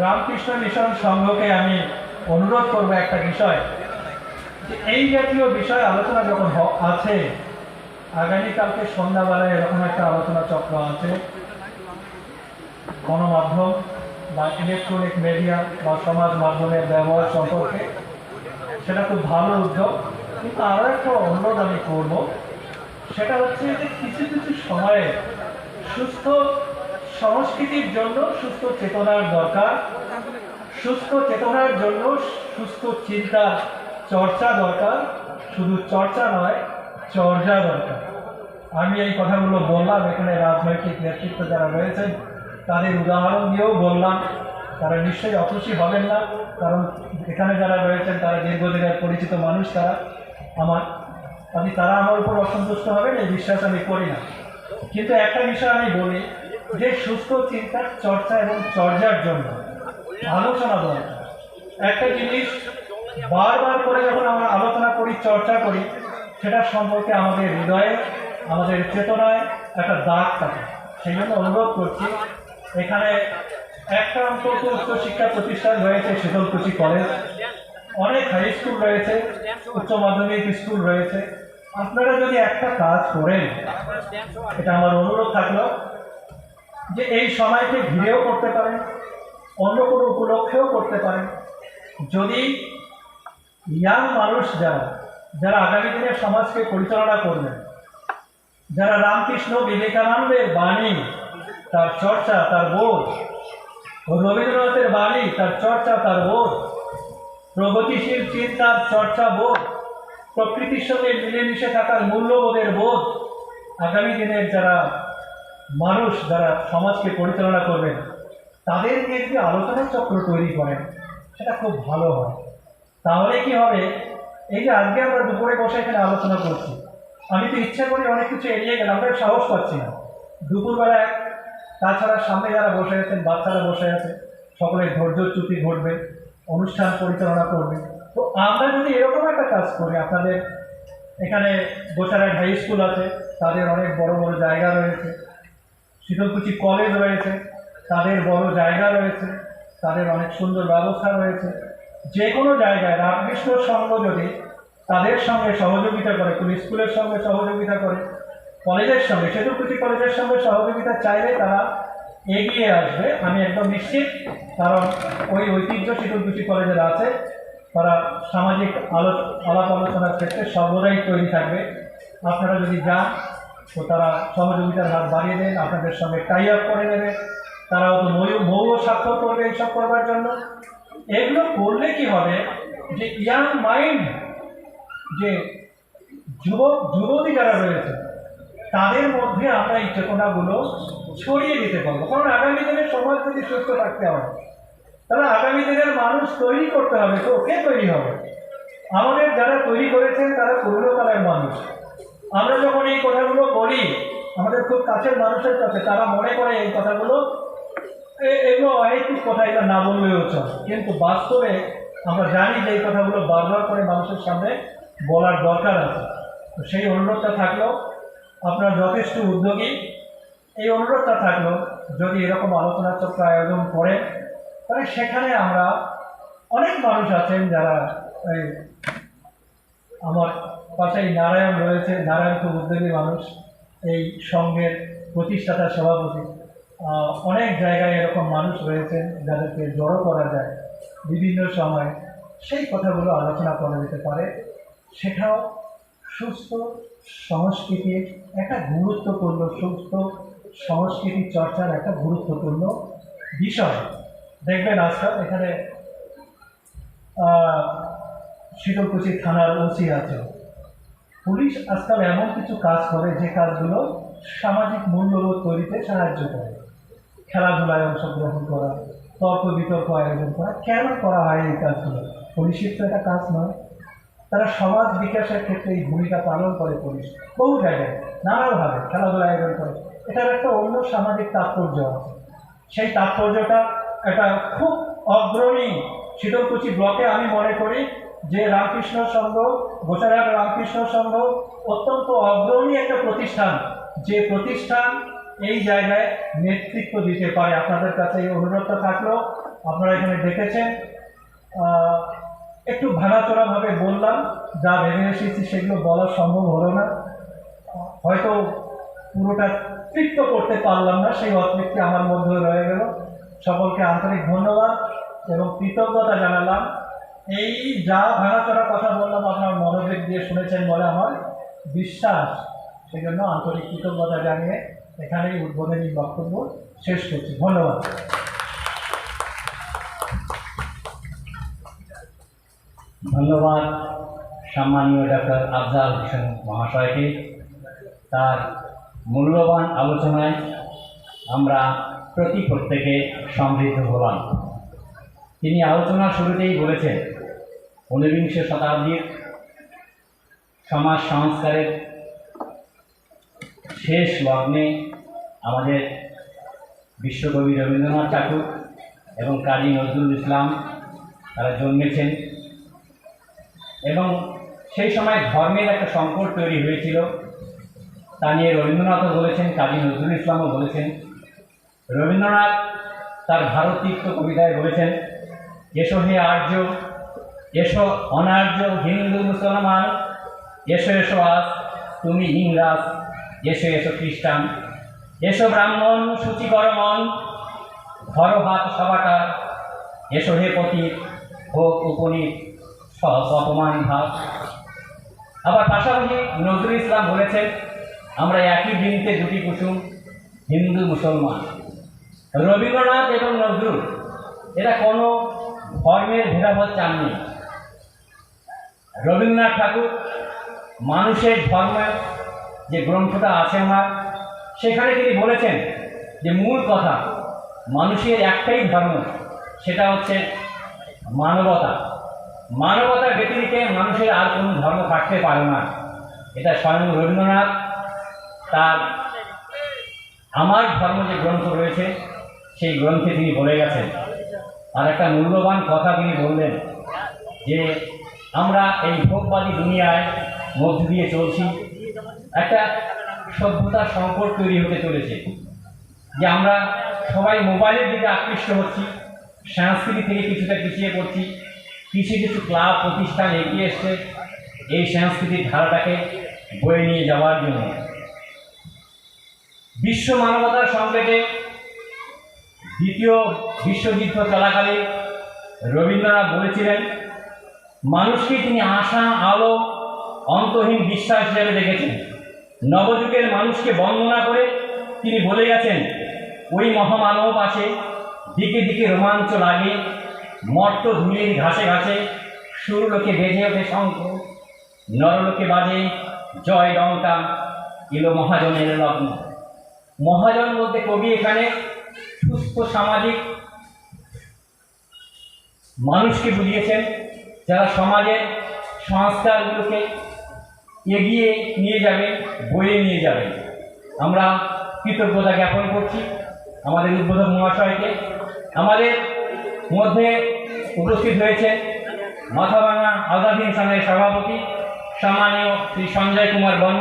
Ramakrishna mission সংঘকে আমি অনুরোধ করব একটা বিষয়, যে এই জাতীয় বিষয় আলোচনা যখন আছে, আগামীকালকে সন্ধ্যাবেলায় এরকম একটা আলোচনা চক্র আছে। গণমাধ্যম বা ইলেকট্রনিক মিডিয়া বা সমাজ মাধ্যমের ব্যবহার সম্পর্কে, সেটা খুব ভালো উদ্যোগ। কিন্তু আরও একটা অনুরোধ আমি করব, সেটা হচ্ছে যে কিছু কিছু সময়ে সুস্থ সংস্কৃতির জন্য সুস্থ চেতনার দরকার। সুস্থ চেতনার জন্য সুস্থ চিন্তা চর্চা দরকার। শুধু চর্চা নয় চর্চা দরকার। আমি এই কথাগুলো বললাম, এখানে রাজনৈতিক নেতৃত্ব যারা রয়েছেন, তাদের উদাহরণ দিয়েও বললাম। তারা নিশ্চয়ই অখুশি হবেন না, কারণ এখানে যারা রয়েছেন, তারা দীর্ঘদিনের পরিচিত মানুষ তারা। আমার, আমি, তারা আমার উপর অসন্তুষ্ট হবেন, এই বিশ্বাস আমি করি না। কিন্তু একটা বিষয় আমি বলি যে সুস্থ চিন্তার চর্চা এবং চর্চার জন্য আলোচনা দরকার একটা জিনিস বারবার করে যখন আমরা আলোচনা করি, চর্চা করি, সেটা সম্পর্কে আমাদের হৃদয়ে, আমাদের চেতনায় একটা দাগ থাকে। সেই জন্য অনুরোধ করছি, এখানে একটা অন্তত উচ্চশিক্ষা প্রতিষ্ঠান রয়েছে শীতলকুচি কলেজ। অনেক হাই স্কুল রয়েছে, উচ্চ মাধ্যমিক স্কুল রয়েছে। আপনারা যদি একটা কাজ করেন, এটা আমার অনুরোধ থাকল যে এই সময়কে ঘিরেও করতে পারেন অন্য কোনো উপলক্ষেও করতে পারেন যদি ইয়াং মানুষ যারা যারা আগামী দিনে সমাজকে পরিচালনা করবেন, যারা রামকৃষ্ণ বিবেকানন্দের বাণী, তার চর্চা, তার বোধ রবীন্দ্রনাথের বাণী, তার চর্চা, তার বোধ, প্রগতিশীল চিন্তার চর্চা বোধ, প্রকৃতির সঙ্গে মিলেমিশে থাকার মূল্যবোধের বোধ, আগামী দিনের যারা মানুষ যারা সমাজকে পরিচালনা করবেন তাদের নিয়ে যদি আলোচনা চক্র তৈরি করেন, সেটা খুব ভালো হয়। তাহলে কি হবে? এই যে আজকে আমরা দুপুরে বসে এখানে আলোচনা করছি, আমি তো ইচ্ছা করি অনেক কিছু এড়িয়ে গেলাম আমরা সাহস পাচ্ছি না। দুপুরবেলায় তাছাড়া সামনে যারা বসে আছেন, বাচ্চারা বসে আছে সকলের ধৈর্যচ্যুতি ঘটবে অনুষ্ঠান পরিচালনা করবে। তো আমরা যদি এরকম একটা কাজ করি, আপনাদের এখানে গোচারায় হাই স্কুল আছে, তাদের অনেক বড় বড় জায়গা শীতলকুচি কলেজ রয়েছে, তাদের বড় জায়গা রয়েছে, তাদের অনেক সুন্দর ব্যবস্থা রয়েছে। যে কোনো জায়গায় রামকৃষ্ণ সংঘ যদি তাদের সঙ্গে সহযোগিতা করে কোনো স্কুলের সঙ্গে সহযোগিতা করে কলেজের সঙ্গে শীতলকুচি কলেজের সঙ্গে সহযোগিতা চাইলে তারা এগিয়ে আসবে, আমি একদম নিশ্চিত, কারণ ওই ঐতিহ্য শীতলকুচি কলেজের আছে, তারা সামাজিক আলো আলাপ আলোচনার ক্ষেত্রে সর্বদাই তৈরি থাকবে। আপনারা যদি যান তো তারা সহযোগিতার হাত বাড়িয়ে দেন, আপনাদের সঙ্গে টাই আপ করে নেবে। তারা তো মৌ স্বাক্ষর করবে এইসব করবার জন্য। এগুলো করলে কি হবে? যে ইয়াং মাইন্ড যে যুবক, যুবতী যারা রয়েছে, তাদের মধ্যে আমরা এই চেতনাগুলো ছড়িয়ে দিতে পারব। কারণ আগামী দিনের সমাজ যদি সুস্থ থাকতে হবে তাহলে আগামী দিনের মানুষ তৈরি করতে হবে, তো ওকে তৈরি হবে। আমাদের যারা তৈরি করেছেন, তারা পুরনোকালের মানুষ। আমরা যখন এই কথাগুলো বলি, আমাদের খুব কাছের মানুষের কাছে, তারা মনে করে এই কথাগুলো এগুলো অহেতুক কথা, এটা না বললেও চলে। কিন্তু বাস্তবে আমরা জানি যে এই কথাগুলো বারবার করে মানুষের সামনে বলার দরকার আছে। তো সেই অনুরোধটা থাকল, আপনার যথেষ্ট উদ্যোগী। এই অনুরোধটা থাকল, যদি এরকম আলোচনা চক্র আয়োজন করেন, তাহলে সেখানে আমরা অনেক মানুষ আছেন যারা এই আমার পাশেই নারায়ণ রয়েছে, নারায়ণ খুব উদ্যোগী মানুষ। এই সংঘের প্রতিষ্ঠাতা সভাপতি। অনেক জায়গায় এরকম মানুষ রয়েছেন যাদেরকে জড়ো করা যায় বিভিন্ন সময়। সেই কথাগুলো আলোচনা করা যেতে পারে। সেটাও সুস্থ সংস্কৃতির একটা গুরুত্বপূর্ণ, সুস্থ সংস্কৃতি চর্চার একটা গুরুত্বপূর্ণ বিষয়। দেখবেন আজকাল এখানে শীতলকুচি থানার ওসি আছে। পুলিশ আজকাল এমন কিছু কাজ করে যে কাজগুলো সামাজিক মূল্যবোধ তৈরিতে সাহায্য করে। খেলাধুলায় অংশগ্রহণ করা, তর্ক বিতর্ক আয়োজন করা। কেন করা হয় এই কাজগুলো? পুলিশের তো এটা কাজ নয়। তারা সমাজ বিকাশের ক্ষেত্রে এই ভূমিকা পালন করে পুলিশ। বহু জায়গায় নানাভাবে খেলাধুলা আয়োজন করে। এটার একটা অন্য সামাজিক তাৎপর্য আছে। সেই তাৎপর্যটা একটা খুব অগ্রণী শীতলকুচি ব্লকে আমি মনে করি যে রামকৃষ্ণ সংঘ গোসারাট রামকৃষ্ণ সংঘ অত্যন্ত অগ্রণী একটা প্রতিষ্ঠান। যে প্রতিষ্ঠান এই জায়গায় নেতৃত্ব দিতে পারে। আপনাদের কাছে এই অনুরোধটা থাকল। আপনারা এখানে দেখেছেন একটু ভাঙাচোরাভাবে বললাম, যা ভেবে এসেছি সেগুলো বলা সম্ভব হলো না। হয়তো পুরোটা তৃপ্ত করতে পারলাম না, সেই অতৃপ্তি আমার মধ্যে রয়ে গেল। সকলকে আন্তরিক ধন্যবাদ এবং কৃতজ্ঞতা জানালাম। এই যা ভাঙাচোরা কথা বললাম, আপনার মনোযোগ দিয়ে শুনেছেন বলে আমার বিশ্বাস। সেই জন্য আন্তরিক কৃতজ্ঞতা জানিয়ে এখানেই উদ্বোধনী বক্তব্য শেষ করছি। ধন্যবাদ। ধন্যবাদ সম্মানীয় ডাক্তার আফজাল হোসেন মহাশয়কে। তার মূল্যবান আলোচনায় আমরা প্রতি প্রত্যেকে সমৃদ্ধ হলাম। তিনি আলোচনার শুরুতেই বলেছেন ঊনবিংশ শতাব্দীর সমাজ সংস্কারের শেষ লগ্নে আমাদের বিশ্বকবি রবীন্দ্রনাথ ঠাকুর এবং কাজী নজরুল ইসলাম তারা জন্মেছেন। এবং সেই সময় ধর্মের একটা সংকট তৈরি হয়েছিল। তা নিয়ে রবীন্দ্রনাথও বলেছেন, কাজী নজরুল ইসলামও বলেছেন। রবীন্দ্রনাথ তার ভারতীয় কবিতায় বলেছেন, এসো হে আর্য এসো অনার্য হিন্দু মুসলমান, এসো এসো আজ, তুমি ইংরাজ, এসো এসো খ্রিস্টান, এসো ব্রাহ্মণ সূচিকর মন, ধরো হাত সবাটা, এসো হে পতীত হোক উপনীত, সহজ অপমান ভাব আবার পাশাপাশি নজরুল ইসলাম বলেছেন, আমরা একই বৃন্তে দুটি কুসুম, হিন্দু, মুসলমান। রবীন্দ্রনাথ এবং নজরুল, এরা কোনো ধর্মের ভেদাভেদ চাননি। রবীন্দ্রনাথ ঠাকুর মানুষের ধর্মের যে গ্রন্থটা আছে আমার সেখানে তিনি বলেছেন যে মূল কথা মানুষের একটাই ধর্ম, সেটা হচ্ছে মানবতা। মানবতার ব্যতিরিকে মানুষের আর কোনো ধর্ম থাকতে পারে না। এটা স্বয়ং রবীন্দ্রনাথ তার আমার ধর্ম যে গ্রন্থ রয়েছে, সেই গ্রন্থে তিনি বলে গেছেন। আর একটা মূল্যবান কথা তিনি বললেন যে আমরা এই ভোগবাদী দুনিয়ায় মধ্য দিয়ে চলছি। একটা সভ্যতার সংকট তৈরি হতে চলেছে, যে আমরা সবাই মোবাইলের দিকে আকৃষ্ট হচ্ছি, সংস্কৃতি থেকে কিছুটা পিছিয়ে পড়ছি, কিছু কিছু ক্লাব, প্রতিষ্ঠান এগিয়ে এসছে এই সাংস্কৃতিক ধারাটাকে বয়ে নিয়ে যাওয়ার জন্য। বিশ্ব মানবতার সংকেতে দ্বিতীয় বিশ্বযুদ্ধ চলাকালে রবীন্দ্রনাথ বলেছিলেন মানুষকে তিনি আশা, আলো, অন্তহীন বিশ্বাস হিসেবে দেখেছেন। নবযুগের মানুষকে বন্দনা করে তিনি বলে গেছেন, ওই মহামানব আছে, দিকে দিকে রোমাঞ্চ লাগে, মর্ত ধুলির ঘাসে ঘাসে সুরলোকে বেজে ওঠে শঙ্খ, নরলোকে বাজে, জয় ডঙ্কা এলো মহাজনের লগ্ন। মহাজন বলতে কবি এখানে সুস্থ সামাজিক মানুষকে বুঝিয়েছেন যারা সমাজের সংস্কারগুলোকে এগিয়ে নিয়ে যাবে, বয়ে নিয়ে যাবে, আমরা কৃতজ্ঞতা জ্ঞাপন করছি আমাদের উদ্বোধক মহাশয়কে। আমাদের মধ্যে উপস্থিত হয়েছে মাথাভাঙা আজাদ ইনসানের সভাপতি, সম্মানীয় শ্রী সঞ্জয় কুমার বর্মা